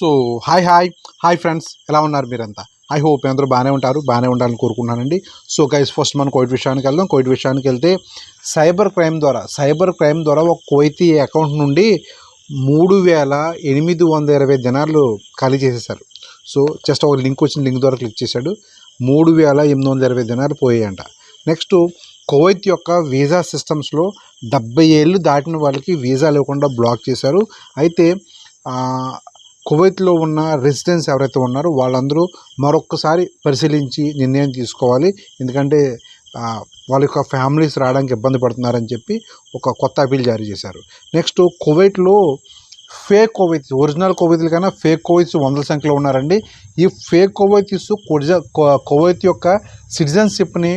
So hi hi. Hi friends ఎలా ఉన్నారు మీరంతా? ఐ హోప్ అందరూ బాగానే ఉంటారు బాగానే ఉండాలని కోరుకుంటున్నానండి. సో గైస్ ఫస్ట్ మనం కోవిడ్ విషయానికి వెళ్దాం. కోవిడ్ విషయానికి వెళ్తే సైబర్ క్రైమ్ ద్వారా సైబర్ క్రైమ్ ద్వారా ఒక కోయితీ అకౌంట్ నుండి మూడు వేల ఎనిమిది వందల ఇరవై జనాలు ఖాళీ చేసేసారు సో జస్ట్ ఒక లింక్ వచ్చిన లింక్ ద్వారా క్లిక్ చేశాడు. మూడు వేల ఎనిమిది వందల ఇరవై జనాలు పోయాయంట. నెక్స్ట్ కువైత్ యొక్క వీసా సిస్టమ్స్లో డెబ్బై ఏళ్ళు దాటిన వాళ్ళకి వీసా లేకుండా బ్లాక్ చేశారు. అయితే కువైత్లో ఉన్న రెసిడెన్స్ ఎవరైతే ఉన్నారో వాళ్ళందరూ మరొక్కసారి పరిశీలించి నిర్ణయం తీసుకోవాలి. ఎందుకంటే వాళ్ళ యొక్క ఫ్యామిలీస్ రావడానికి ఇబ్బంది పడుతున్నారని చెప్పి ఒక కొత్త అపీల్ జారీ చేశారు. నెక్స్ట్ కువైట్లో ఫేక్ కోవైతీస్ ఒరిజినల్ కోవైతీల కన్నా ఫేక్ కోవైతీస్ వందల సంఖ్యలో ఉన్నారండి. ఈ ఫేక్ కోవైతీస్ కుర్జ కువైత్ యొక్క సిటిజన్షిప్ని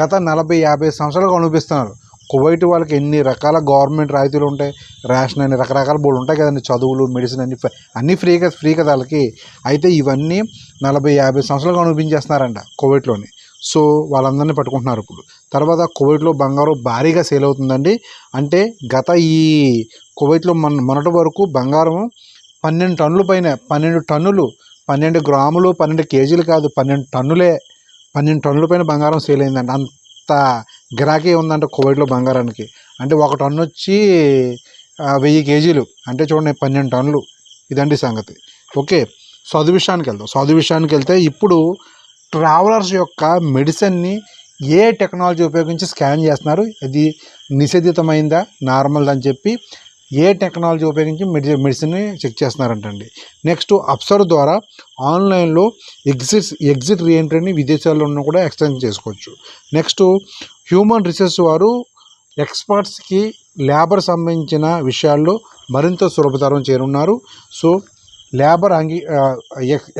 గత నలభై యాభై సంవత్సరాలుగా అనుభవిస్తున్నారు. కువైట్ వాళ్ళకి ఎన్ని రకాల గవర్నమెంట్ రాయితీలు ఉంటాయి? రేషన్ అని రకరకాల బోర్డు ఉంటాయి కదండి. చదువులు మెడిసిన్ అన్ని అన్నీ ఫ్రీ కదా ఫ్రీ కదా వాళ్ళకి. అయితే ఇవన్నీ నలభై యాభై సంవత్సరాలుగా అనుభవించేస్తున్నారంట కువైట్లోని. సో వాళ్ళందరినీ పట్టుకుంటున్నారు ఇప్పుడు. తర్వాత కువైట్లో బంగారం భారీగా సేల్ అవుతుందండి. అంటే గత ఈ కువైట్లో మన మొన్నటి వరకు బంగారం పన్నెండు టన్నుల పైన పన్నెండు టన్నులు పన్నెండు గ్రాములు పన్నెండు కేజీలు కాదు పన్నెండు టన్నులే పన్నెండు టన్నుల పైన బంగారం సేల్ అయిందండి అంత గిరాకీ ఉందంట కోవిడ్లో బంగారానికి. అంటే ఒక టన్ను వచ్చి వెయ్యి కేజీలు. అంటే చూడండి పన్నెండు టన్నులు. ఇదండి సంగతి. ఓకే చదువు విషయానికి వెళ్దాం. చదువు విషయానికి వెళ్తే ఇప్పుడు ట్రావెలర్స్ యొక్క మెడిసిన్ని ఏ టెక్నాలజీ ఉపయోగించి స్కాన్ చేస్తున్నారు? ఇది నిషేధితమైందా? నార్మల్ అని చెప్పి ఏ టెక్నాలజీ ఉపయోగించి మెడి మెడిసిన్ని చెక్ చేస్తున్నారంటండి. నెక్స్ట్ అప్సర్ ద్వారా ఆన్లైన్లో ఎగ్జిట్ ఎగ్జిట్ రీఎంట్రీని విదేశాల్లో ఉన్న కూడా ఎక్స్టెండ్ చేసుకోవచ్చు. నెక్స్ట్ హ్యూమన్ రిసోర్స్ వారు ఎక్స్పర్ట్స్కి లేబర్ సంబంధించిన విషయాల్లో మరింత సులభతరం చేరున్నారు. సో లేబర్ అంగీ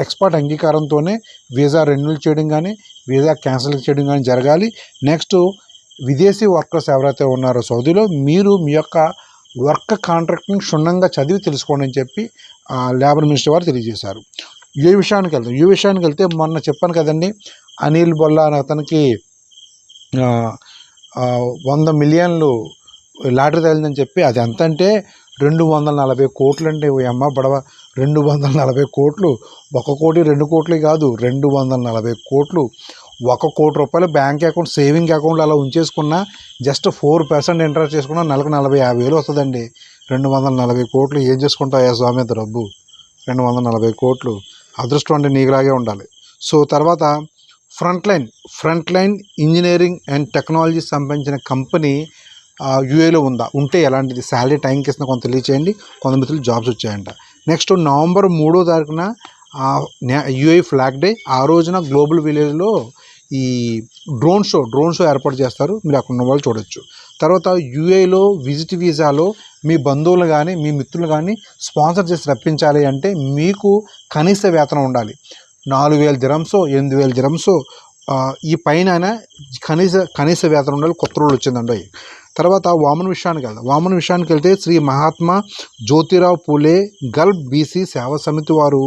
ఎక్స్పర్ట్ అంగీకారంతోనే వీసా రెన్యూల్ చేయడం కానీ వీసా క్యాన్సిల్ చేయడం కానీ జరగాలి. నెక్స్ట్ విదేశీ వర్కర్స్ ఎవరైతే ఉన్నారో సౌదీలో మీరు మీ యొక్క వర్క్ కాంట్రాక్ట్ని క్షుణ్ణంగా చదివి తెలుసుకోండి అని చెప్పి లేబర్ మినిస్టర్ వారు తెలియజేశారు. ఏ విషయానికి వెళ్తాం ఏ విషయానికి వెళ్తే మొన్న చెప్పాను కదండి అనిల్ బొల్లా అనే అతనికి వంద మిలియన్లు లాటరీ తగిలిందని చెప్పి అది ఎంత అంటే రెండు వందల నలభై కోట్లు అంటే అమ్మ బడవ రెండు వందల నలభై కోట్లు. ఒక కోటి రెండు కోట్లు కాదు రెండు వందల నలభై కోట్లు. ఒక కోటి రూపాయలు బ్యాంక్ అకౌంట్ సేవింగ్ అకౌంట్లో అలా ఉంచేసుకున్న జస్ట్ ఫోర్ పర్సెంట్ ఇంట్రెస్ట్ చేసుకున్న నెలకు నలభై యాభై వేలు వస్తుందండి. రెండు వందల నలభై కోట్లు ఏం చేసుకుంటాయా స్వామి డబ్బు? రెండు వందల నలభై కోట్లు. అదృష్టం అంటే నీకులాగే ఉండాలి. సో తర్వాత front line front line engineering and technology సంబంధించిన కంపెనీ యూఏలో ఉందా? ఉంటే ఎలాంటిది? శాలరీ టైంకి ఇస్తున్న కొంత తెలియచేయండి కొంత మిత్రులు జాబ్స్ వచ్చాయంట. నెక్స్ట్ నవంబర్ మూడో తారీఖున యూఏ ఫ్లాగ్ డే. ఆ రోజున గ్లోబల్ విలేజ్లో ఈ డ్రోన్ షో డ్రోన్ షో ఏర్పాటు చేస్తారు. మీరు అక్కడ ఉన్న వాళ్ళు చూడొచ్చు. తర్వాత యూఏలో విజిట్ వీసాలో మీ బంధువులు కానీ మీ మిత్రులు కానీ స్పాన్సర్ చేసి రప్పించాలి అంటే మీకు కనీస వేతనం ఉండాలి. నాలుగు వేల దిరమ్సో ఎనిమిది వేల దిరమ్సో ఈ పైన కనీస కనీస వేతనం ఉండాలి కొత్త రోజులు వచ్చిందండి. తర్వాత వామన్ విషయానికి వెళ్దాం. వామన్ విషయానికి వెళ్తే శ్రీ మహాత్మా జ్యోతిరావు పూలే గల్ఫ్ బీసీ సేవా సమితి వారు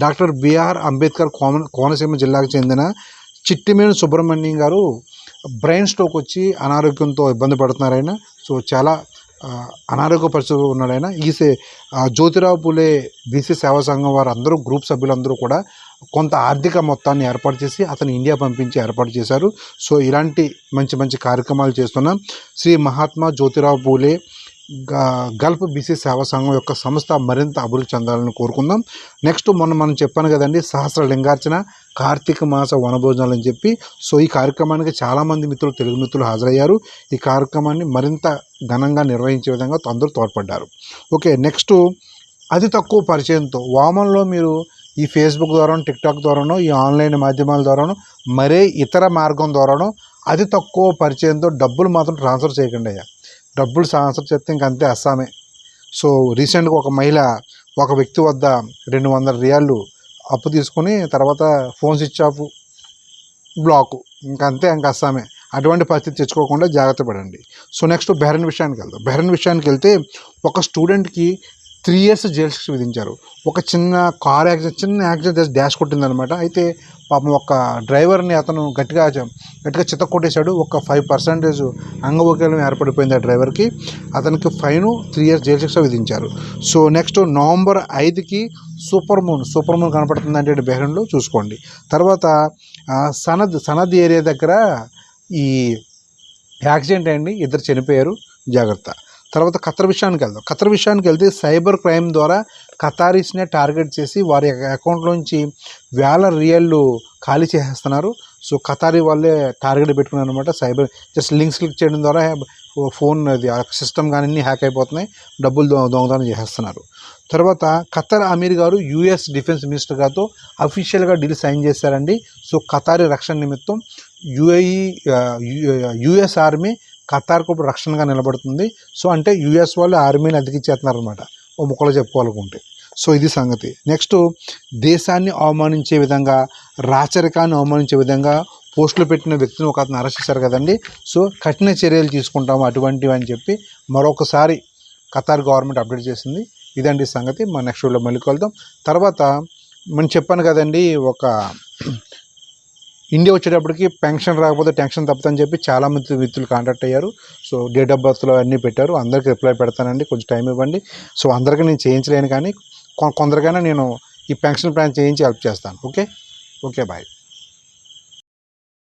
డాక్టర్ బిఆర్ అంబేద్కర్ కోన కోనసీమ జిల్లాకు చెందిన చిట్టిమేను సుబ్రహ్మణ్యం గారు బ్రెయిన్ స్ట్రోక్ వచ్చి అనారోగ్యంతో ఇబ్బంది పడుతున్నారు ఆయన సో చాలా అనారోగ్య పరిస్థితులు ఉన్నాడైన ఈ సే జ్యోతిరావు పూలే బీసీ సేవా సంఘం వారు అందరూ గ్రూప్ సభ్యులందరూ కూడా కొంత ఆర్థిక మొత్తాన్ని ఏర్పాటు చేసి అతను ఇండియా పంపించి ఏర్పాటు చేశారు. సో ఇలాంటి మంచి మంచి కార్యక్రమాలు చేస్తున్నాం. శ్రీ మహాత్మా జ్యోతిరావు పూలే గల్ఫ్ బీసీ సేవా సంఘం యొక్క సంస్థ మరింత అభివృద్ధి చెందాలని కోరుకుందాం. నెక్స్ట్ మొన్న మనం చెప్పాను కదండి సహస్ర లింగార్చన కార్తీక మాస వనభోజనాలు అని చెప్పి. సో ఈ కార్యక్రమానికి చాలామంది మిత్రులు తెలుగు మిత్రులు హాజరయ్యారు. ఈ కార్యక్రమాన్ని మరింత ఘనంగా నిర్వహించే విధంగా అందరూ తోడ్పడ్డారు. ఓకే నెక్స్ట్ అతి తక్కువ పరిచయంతో వామన్లో మీరు ఈ ఫేస్బుక్ ద్వారాను టిక్టాక్ ద్వారానో ఈ ఆన్లైన్ మాధ్యమాల ద్వారానో మరే ఇతర మార్గం ద్వారానో అతి తక్కువ పరిచయంతో డబ్బులు మాత్రం ట్రాన్స్ఫర్ చేయకండి అయ్యా. డబ్బులు ట్రాన్స్ఫర్ చేస్తే ఇంక అంతే అస్సామే. సో రీసెంట్గా ఒక మహిళ ఒక వ్యక్తి వద్ద రెండు వందల రియాళ్ళు అప్పు తీసుకుని తర్వాత ఫోన్ స్విచ్ ఆఫ్ బ్లాకు. ఇంక అంతే ఇంక అస్సామే. అటువంటి పరిస్థితి తెచ్చుకోకుండా జాగ్రత్త పడండి. సో నెక్స్ట్ బెహరన్ విషయానికి వెళ్దాం. బెహరన్ విషయానికి వెళ్తే ఒక స్టూడెంట్కి త్రీ ఇయర్స్ జైలు శిక్ష విధించారు. ఒక చిన్న కార్ యాక్సిడెంట్ చిన్న యాక్సిడెంట్ చేసి డాష్ కొట్టిందనమాట అయితే పాపం ఒక డ్రైవర్ని అతను గట్టిగా గట్టిగా చిత్త కొట్టేశాడు. ఒక ఫైవ్ పర్సెంటేజ్ అంగవైకల్యం ఏర్పడిపోయింది ఆ డ్రైవర్కి. అతనికి ఫైన్ త్రీ ఇయర్స్ జైలు శిక్ష విధించారు. సో నెక్స్ట్ నవంబర్ ఐదుకి సూపర్ మూన్ సూపర్ మూన్ కనపడుతుంది అంటే బెహ్రెన్లో చూసుకోండి. తర్వాత సనద్ సనద్ ఏరియా దగ్గర ఈ యాక్సిడెంట్ అయింది. ఇద్దరు చనిపోయారు. జాగ్రత్త. తర్వాత ఖతర్ విషయానికి వెళ్దాం ఖతర్ విషయానికి వెళ్తే సైబర్ క్రైమ్ ద్వారా ఖతారీస్నే టార్గెట్ చేసి వారి అకౌంట్లోంచి వేల రియల్లు ఖాళీ చేసేస్తున్నారు సో ఖతారీ వాళ్ళే టార్గెట్ పెట్టుకున్నారు అనమాట సైబర్ జస్ట్ లింక్స్ క్లిక్ చేయడం ద్వారా ఫోన్ అది సిస్టమ్ కానీ హ్యాక్ అయిపోతున్నాయి డబ్బులు దొ దొంగతనం చేసేస్తున్నారు తర్వాత ఖతర్ అమీర్ గారు యూఎస్ డిఫెన్స్ మినిస్టర్ గారితో అఫీషియల్గా డీల్ సైన్ చేశారండి సో ఖతారీ రక్షణ నిమిత్తం యుఏఈ యుఎస్ ఆర్మీ ఖతార్కు ఇప్పుడు రక్షణగా నిలబడుతుంది. సో అంటే యుఎస్ వాళ్ళు ఆర్మీని అతికిచ్చేస్తున్నారు అనమాట ఓ ముక్కలో చెప్పుకోవాలనుకుంటే. సో ఇది సంగతి. నెక్స్ట్ దేశాన్ని అవమానించే విధంగా రాచరికాన్ని అవమానించే విధంగా పోస్టులు పెట్టిన వ్యక్తిని ఒక అతను అరెస్ట్ చేశారు కదండి. సో కఠిన చర్యలు తీసుకుంటాము అటువంటివి అని చెప్పి మరొకసారి ఖతార్ గవర్నమెంట్ అప్డేట్ చేసింది. ఇదండి సంగతి. మన నెక్స్ట్ వీడియోలో మళ్ళీ కలుద్దాం. తర్వాత మనం చెప్పాను కదండి ఒక ఇండియా వచ్చేటప్పటికి పెన్షన్ రాకపోతే టెన్షన్ తప్పదని చెప్పి చాలా మంది వ్యక్తులు కాంటాక్ట్ అయ్యారు. సో డేట్ ఆఫ్ బర్త్లో అన్నీ పెట్టారు. అందరికీ రిప్లై పెడతానండి. కొంచెం టైం ఇవ్వండి. సో అందరికీ నేను చేయించలేను కానీ కొ- కొందరికైనా నేను ఈ పెన్షన్ ప్లాన్ చేయించి హెల్ప్ చేస్తాను. ఓకే? Okay bye.